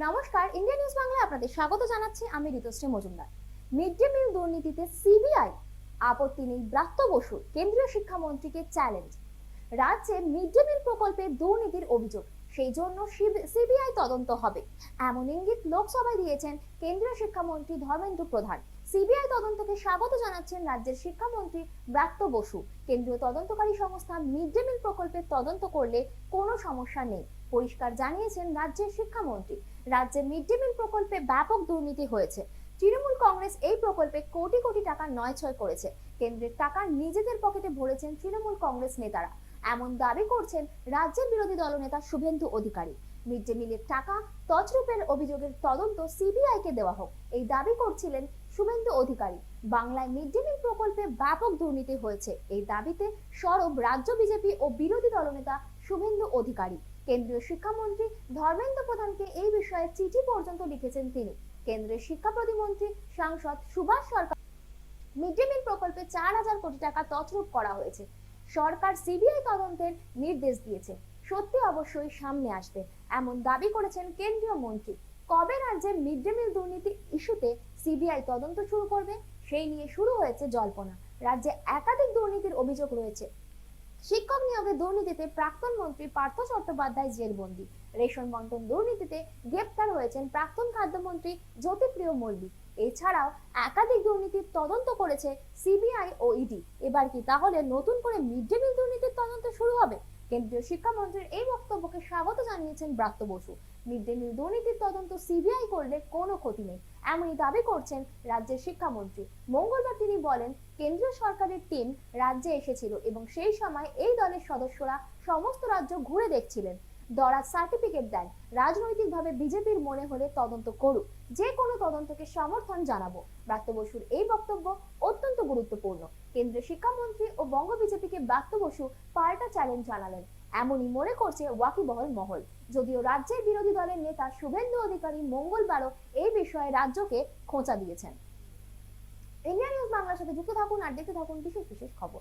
নমস্কার, India news বাংলায় আপনাদের স্বাগত জানাচ্ছি। আমি Ritushree Majumdar. Mid day meal দুর্নীতিতে সিবিআই, আপত্তি নেই ব্রাত্য বসু কেন্দ্রীয় শিক্ষামন্ত্রীকে চ্যালেঞ্জ। রাজ্যে মিড ডে মিল প্রকল্পে দুর্নীতির অভিযোগ, সেই জন্য সিবিআই তদন্ত হবে। এমন ইঙ্গিত লোকসভায় দিয়েছেন কেন্দ্রীয় শিক্ষামন্ত্রী ধর্মেন্দ্র প্রধান। সিবিআই তদন্তকে স্বাগত জানাচ্ছেন রাজ্যের শিক্ষামন্ত্রী ব্রাত্য বসু। কেন্দ্রীয় তদন্তকারী সংস্থা মিড ডে মিল প্রকল্পের তদন্ত করলে কোনো সমস্যা নেই। পরিষ্কার জানিয়েছেন রাজ্যের শিক্ষামন্ত্রী। রাজ্যে মিড ডে মিল প্রকল্পে ব্যাপক দুর্নীতি হয়েছে। তৃণমূল কংগ্রেস এই প্রকল্পে কোটি কোটি টাকা নয় ছয় করেছে। কেন্দ্রের টাকা নিজেদের পকেটে ভরেছেন তৃণমূল কংগ্রেস নেতারা। এমন দাবি করছেন রাজ্যের বিরোধী দলনেতা শুভেন্দু অধিকারী। মিড ডে মিলের টাকা তছরূপের অভিযোগের তদন্ত সিবিআই কে দেওয়া হোক, এই দাবি করছিলেন শুভেন্দু অধিকারী। বাংলায় মিড ডে মিল প্রকল্পে ব্যাপক দুর্নীতি হয়েছে। এই দাবিতে সরব রাজ্য বিজেপি ও বিরোধী দলনেতা শুভেন্দু অধিকারী। কেন্দ্রীয় শিক্ষামন্ত্রী ধর্মেন্দ্র প্রধানকে এই বিষয়ে চিঠি পর্যন্ত লিখেছেন তিনি। কেন্দ্রের শিক্ষা প্রতিমন্ত্রী সাংসদ Subhas Sarkar mid day meal প্রকল্পে চার হাজার কোটি টাকা তছরূপ করা হয়েছে। সরকার সিবিআই তদন্তের নির্দেশ দিয়েছে। সত্যি অবশ্যই সামনে আসবে, এমন দাবি করেছেন কেন্দ্রীয় মন্ত্রী। কবে রাজ্যে মিড ডে মিল দুর্নীতি ইস্যুতে সিবিআই তদন্ত শুরু করবে, সেই নিয়ে শুরু হয়েছে জল্পনা। রাজ্যে একাধিক দুর্নীতির অভিযোগ রয়েছে। শিক্ষক নিয়োগে দুর্নীতিতে প্রাক্তন মন্ত্রী পার্থ চট্টোপাধ্যায় জেলবন্দি। রেশন বন্টন দুর্নীতিতে গ্রেপ্তার হয়েছেন প্রাক্তন খাদ্যমন্ত্রী জ্যোতিপ্রিয় মল্লিক। এছাড়াও একাধিক দুর্নীতির তদন্ত করেছে সিবিআই ও ইডি। এবার কি তাহলে নতুন করে মিড ডে মিল দুর্নীতির তদন্ত শুরু হবে? কেন্দ্রীয় শিক্ষামন্ত্রীর এই বক্তব্যকে স্বাগত জানিয়েছেন Bratya Basu. Mid day meal দুর্নীতির তদন্ত সিবিআই করলে কোনো ক্ষতি নেই। এমনই দাবি করছেন রাজ্যের শিক্ষামন্ত্রী। মঙ্গলবার তিনি বলেন, কেন্দ্রীয় সরকারের টিম রাজ্যে এসেছিল এবং সেই সময় এই দলের সদস্যরা সমস্ত রাজ্য ঘুরে দেখছিলেন। দরা সার্টিফিকেট দেন, রাজনৈতিকভাবে বিজেপির মনে হলে তদন্ত করুক। যে কোনো তদন্তকে সমর্থন জানাব। ব্রাত্য বসুর এই বক্তব্য অত্যন্ত গুরুত্বপূর্ণ। কেন্দ্রীয় শিক্ষামন্ত্রী ও বঙ্গ বিজেপিকে ব্রাত্য বসু পাল্টা চ্যালেঞ্জ জানালেন। এমনই মনে করছে ওয়াকিবহল মহল। যদিও রাজ্যের বিরোধী দলের নেতা শুভেন্দু অধিকারী মঙ্গলবারও এই বিষয়ে রাজ্যকে খোঁচা দিয়েছেন। ইন্ডিয়া নিউজ বাংলার সাথে যুক্ত থাকুন আর দেখতে থাকুন বিশেষ বিশেষ খবর।